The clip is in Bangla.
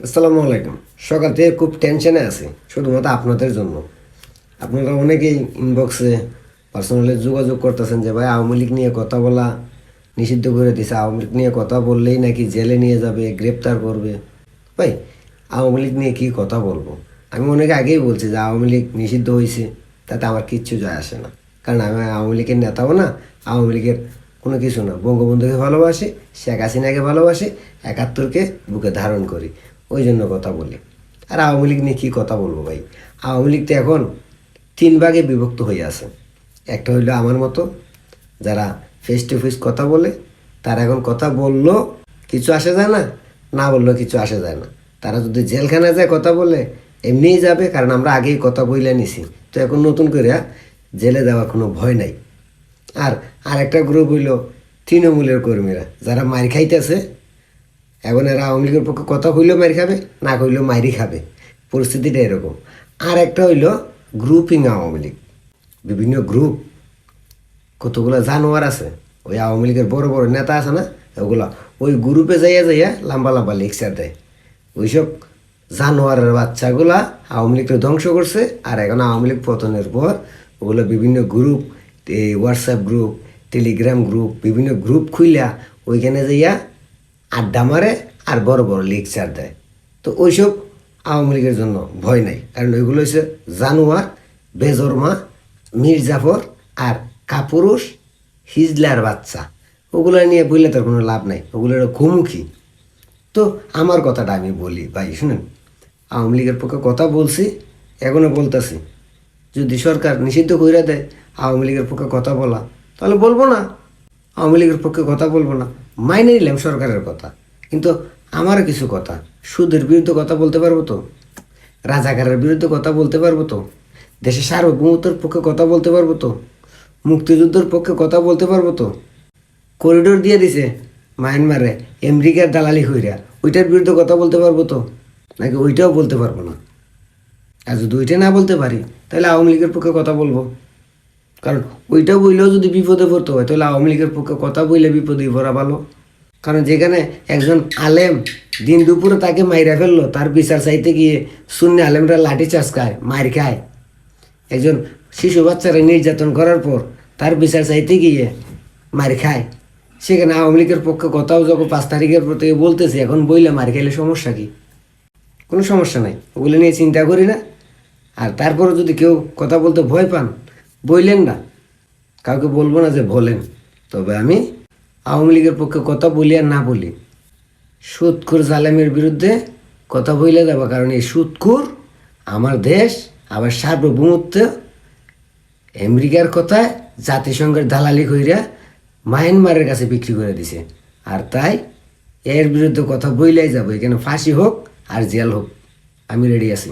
আসসালামু আলাইকুম। সকাল থেকে খুব টেনশনে আছি, শুধুমাত্র আপনাদের জন্য। আপনারা অনেকেই ইনবক্সে পার্সোনালি যোগাযোগ করতেছেন যে, ভাই, আওয়ামী লীগ নিয়ে কথা বলা নিষিদ্ধ করে দিছে। আওয়ামী লীগ নিয়ে কথা বললেই নাকি জেলে নিয়ে যাবে, গ্রেপ্তার করবে। ভাই, আওয়ামী লীগ নিয়ে কী কথা বলব? আমি অনেক আগেই বলছি যে, আওয়ামী লীগ নিষিদ্ধ হয়েছে তাতে আমার কিচ্ছু যায় আসে না। কারণ আমি আওয়ামী লীগের নেতাও না, আওয়ামী লীগের কোনো কিছু না। বঙ্গবন্ধুকে ভালোবাসি, শেখ হাসিনাকে ভালোবাসি, একাত্তরকে বুকে ধারণ করি। ওই জন্য কথা বলি আর আওয়ামী লীগ নিয়ে কী কথা বলব ভাই? আওয়ামী লীগ তো এখন তিন ভাগে বিভক্ত হয়ে আছে। একটা হইল আমার মতো, যারা ফেস টু ফেস কথা বলে, তারা এখন কথা বলল, কিছু আসে যায় না না বললেও কিছু আসে যায় না। তারা যদি জেলখানায় যায় কথা বলে, এমনিই যাবে, কারণ আমরা আগেই কথা বইলে নিছি। তো এখন নতুন করে জেলে দেওয়ার কোনো ভয় নাই। আর আরেকটা গ্রুপ হইল তৃণমূলের কর্মীরা, যারা মার খাইতেছে এখন এরা আওয়ামী লীগের পক্ষে কথা হইলেও মারি খাবে, না কইলেও মারি খাবে। পরিস্থিতিটা এরকম। আর একটা হইল গ্রুপিং আওয়ামী লীগ। বিভিন্ন গ্রুপ কতগুলো জানোয়ার আছে, ওই আওয়ামী লীগের বড় বড় নেতা আছে না, ওগুলা ওই গ্রুপে যাইয়া যাইয়া লম্বা লম্বা লেকচার দেয়। ওইসব জানোয়ারের বাচ্চাগুলা আওয়ামী লীগকে ধ্বংস করছে, আর এখন আওয়ামী লীগ পতনের পর ওগুলো বিভিন্ন গ্রুপ এই হোয়াটসঅ্যাপ গ্রুপ টেলিগ্রাম গ্রুপ বিভিন্ন গ্রুপ খুইলা ওইখানে যাইয়া আড্ডা মারে আর বড় বড় লেকচার দেয়। তো ওইসব আওয়ামী লীগের জন্য ভয় নাই, কারণ ওইগুলো হচ্ছে জানোয়ার বেজরমা মির্জাফর আর কাপুরুষ, হিজলার বাচ্চা। ওগুলো নিয়ে বললে তার কোনো লাভ নাই, ওগুলো ঘুমুখী তো আমার কথাটা আমি বলি, ভাই, শুনেন, আওয়ামী লীগের পক্ষে কথা বলছি এখনও বলতেছি। যদি সরকার নিষিদ্ধ করে দেয় আওয়ামী লীগের পক্ষে কথা বলা, তাহলে বলব না। আওয়ামী লীগের পক্ষে কথা বলব না। মাইনে নিলাম সরকারের কথা। কিন্তু আমারও কিছু কথা। সুদের বিরুদ্ধে কথা বলতে পারব তো? রাজাকারের বিরুদ্ধে কথা বলতে পারব তো? দেশের সার্বভৌমত্বের পক্ষে কথা বলতে পারব তো? মুক্তিযুদ্ধের পক্ষে কথা বলতে পারব তো? করিডোর দিয়ে দিছে মায়ানমারে আমেরিকার দালালি হইরা। ওইটার বিরুদ্ধে কথা বলতে পারব তো? নাকি ওইটাও বলতে পারব না? আর যদি ওইটা না বলতে পারি, তাহলে আওয়ামী লীগের পক্ষে কথা বলব। কারণ ওইটা বইলেও যদি বিপদে পড়তে হয়, তাহলে আওয়ামী লীগের পক্ষে কথা বইলে বিপদে পড়া ভালো। কারণ যেখানে একজন আলেম দিন দুপুরে তাকে মাইরা ফেলল, তার বিচার চাইতে গিয়ে শূন্য আলেমরা লাঠি চাষ খায় মার খায়। একজন শিশু বাচ্চারা নির্যাতন করার পর তার বিচার চাইতে গিয়ে মার খায়। সেখানে আওয়ামী লীগের পক্ষে কথাও যখন পাঁচ তারিখের পর থেকে বলতেছে, এখন বইলে মার খাইলে সমস্যা কি? কোনো সমস্যা নাই, ওগুলো নিয়ে চিন্তা করি না। আর তারপরে যদি কেউ কথা বলতে ভয় পান বইলেন না। কাউকে বলব না যে বলেন। তবে আমি আওয়ামী লীগের পক্ষে কথা বলি আর না বলি। সুদখুর জালেমের বিরুদ্ধে কথা বইলে যাব, কারণ এই সুদখুর আমার দেশ আবার সার্বভৌমত্ব, আমেরিকার কথায় জাতিসংঘের দালালি কইরা মায়ানমারের কাছে বিক্রি করে দিছে। আর তাই এর বিরুদ্ধে কথা বইলাই যাব, এখানে ফাঁসি হোক আর জেল হোক। আমি রেডি আছি।